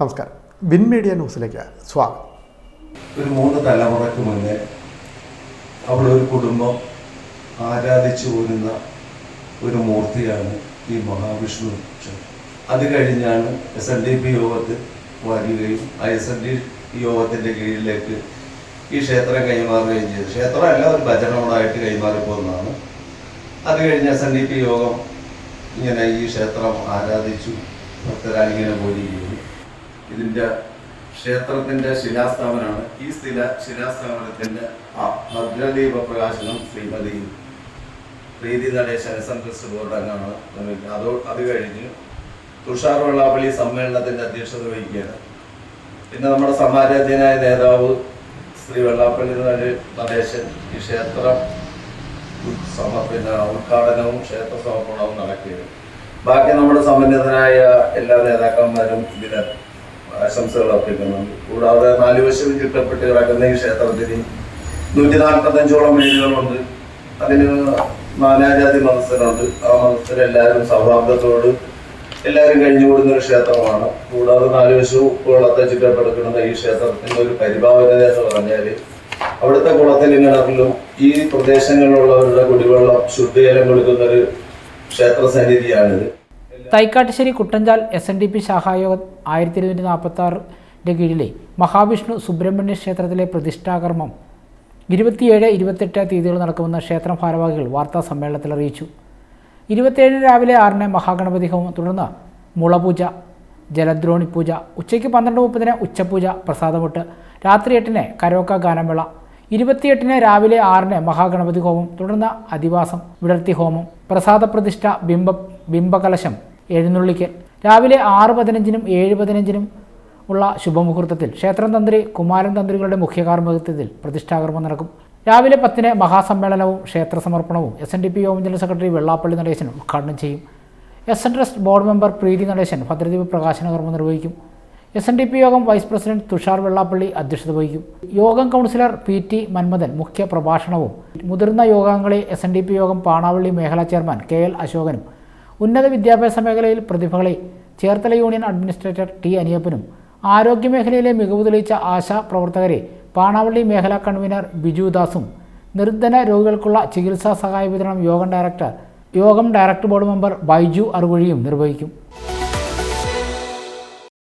നമസ്കാരം. Win media ന്യൂസിലേക്ക് സ്വാഗതം. ഒരു മൂന്ന് തലമുറയ്ക്ക് മുന്നേ അവിടെ ഒരു കുടുംബം ആരാധിച്ചു പോരുന്ന ഒരു മൂർത്തിയാണ് ഈ മഹാവിഷ്ണു അത് കഴിഞ്ഞാണ് എസ് എൻ ഡി പി യോഗത്തിൽ വരികയും ആ എസ് എൻ ഡി യോഗത്തിന്റെ കീഴിലേക്ക് ഈ ക്ഷേത്രം കൈമാറുകയും ചെയ്തു. ക്ഷേത്രമല്ല ഒരു ഭജനോടായിട്ട് കൈമാറിപ്പോകുന്നതാണ്. അത് കഴിഞ്ഞ് എസ് എൻ ഡി പി യോഗം ഇങ്ങനെ ഈ ക്ഷേത്രം ആരാധിച്ചു ഭക്തരാലിങ്ങനെ പോയിരിക്കുന്നു ഇതിന്റെ ക്ഷേത്രത്തിന്റെ ശിലാസ്ഥാപനമാണ്. ഈ സ്ഥില ശിലാസ്ഥാപനത്തിന്റെ ആ ഭദ്രദീപ പ്രകാശനം ശ്രീമതി പ്രീതി നടേശൻ എസ് ബോർഡ് അംഗമാണ്. നിർമ്മിക്കുന്നത് അതോ അത് കഴിഞ്ഞ് തുഷാർ വെള്ളാപ്പള്ളി സമ്മേളനത്തിന്റെ അധ്യക്ഷത വഹിക്കുകയാണ്. പിന്നെ നമ്മുടെ സമാരാധ്യനായ നേതാവ് ശ്രീ വെള്ളാപ്പള്ളി നടേ- നടേശൻ ഈ ക്ഷേത്രം പിന്നെ ഉദ്ഘാടനവും ക്ഷേത്ര സമർപ്പണവും നടക്കുകയാണ്. ബാക്കി നമ്മുടെ സമന്വിതനായ എല്ലാ നേതാക്കന്മാരും ഇതിന് ആശംസകൾ അർപ്പിക്കുന്നു കൂടാതെ നാല് വശവും ചുറ്റപ്പെട്ട് കിടക്കുന്ന ഈ ക്ഷേത്രത്തിന് നൂറ്റി നാൽപ്പത്തഞ്ചോളം വീടുകളുണ്ട് അതിന് നാനാജാതി മതസ്ഥരുണ്ട്. ആ മതസ്ഥരെല്ലാവരും സൗഹാർദ്ദത്തോട് എല്ലാവരും കഴിഞ്ഞുകൂടുന്ന ഒരു ക്ഷേത്രമാണ്. കൂടാതെ നാല് വശവും കുളത്തെ ചുറ്റപ്പെടുക്കുന്ന ഈ ക്ഷേത്രത്തിന്റെ ഒരു പരിഭാവനത എന്ന് പറഞ്ഞാൽ അവിടുത്തെ കുളത്തിലും കിണറിലും ഈ പ്രദേശങ്ങളിലുള്ളവരുടെ കുടിവെള്ളം ശുദ്ധജലം കൊടുക്കുന്ന ഒരു ക്ഷേത്ര സന്നിധിയാണിത്. Thaikattussery Kuttanchal S N D P ശാഖായോഗം ആയിരത്തി ഇരുന്നൂറ്റി നാൽപ്പത്തി ആറിന്റെ കീഴിലെ മഹാവിഷ്ണു സുബ്രഹ്മണ്യ ക്ഷേത്രത്തിലെ പ്രതിഷ്ഠാകർമ്മം ഇരുപത്തിയേഴ് ഇരുപത്തെട്ട് തീയതികൾ നടക്കുമെന്ന് ക്ഷേത്ര ഭാരവാഹികൾ വാർത്താ സമ്മേളനത്തിൽ അറിയിച്ചു. ഇരുപത്തിയേഴിന് രാവിലെ ആറിന് മഹാഗണപതി ഹോമം തുടർന്ന് മുളപൂജ ജലദ്രോണി പൂജ ഉച്ചയ്ക്ക് പന്ത്രണ്ട് മുപ്പതിന് ഉച്ചപൂജ പ്രസാദമുട്ട് രാത്രി എട്ടിന് കരോക്ക ഗാനമേള ഇരുപത്തിയെട്ടിന് രാവിലെ ആറിന് മഹാഗണപതി ഹോമം തുടർന്ന് അധിവാസം വിടർത്തി ഹോമം പ്രസാദപ്രതിഷ്ഠ ബിംബ ബിംബകലശം എഴുന്നള്ളിക്കൽ. രാവിലെ ആറ് പതിനഞ്ചിനും ഏഴ് പതിനഞ്ചിനും ഉള്ള ശുഭമുഹൂർത്തത്തിൽ ക്ഷേത്രം തന്ത്രി കുമാരൻ തന്ത്രികളുടെ മുഖ്യ കാർമ്മികത്വത്തിൽ പ്രതിഷ്ഠാകർമ്മം നടക്കും. രാവിലെ പത്തിന് മഹാസമ്മേളനവും ക്ഷേത്ര സമർപ്പണവും എസ് എൻ ഡി പി യോഗം ജനറൽ സെക്രട്ടറി വെള്ളാപ്പള്ളി നടേശൻ ഉദ്ഘാടനം ചെയ്യും. S N trust board member Preethi Natesan ഭദ്രദീപ പ്രകാശന കർമ്മം നിർവഹിക്കും. എസ് എൻ ഡി പി യോഗം വൈസ് പ്രസിഡന്റ് തുഷാർ വെള്ളാപ്പള്ളി അധ്യക്ഷത വഹിക്കും. യോഗം കൗൺസിലർ പി ടി മന്മഥൻ മുഖ്യ പ്രഭാഷണവും. മുതിർന്ന യോഗാംഗങ്ങളെ എസ് എൻ ഡി പി യോഗം പാണാവള്ളി മേഖലാ ചെയർമാൻ കെ എൽ അശോകനും ഉന്നത വിദ്യാഭ്യാസ മേഖലയിൽ പ്രതിഭകളെ ചേർത്തല യൂണിയൻ അഡ്മിനിസ്ട്രേറ്റർ ടി അനിയപ്പനും ആരോഗ്യമേഖലയിലെ മികവ് തെളിയിച്ച ആശാ പ്രവർത്തകരെ പാണാവള്ളി മേഖലാ കൺവീനർ ബിജുദാസും ദാസും നിർധന രോഗികൾക്കുള്ള ചികിത്സാ സഹായ വിതരണം യോഗം ഡയറക്ടർ യോഗം ഡയറക്ടർ ബോർഡ് മെമ്പർ ബൈജു അറുകുഴിയും നിർവഹിക്കും.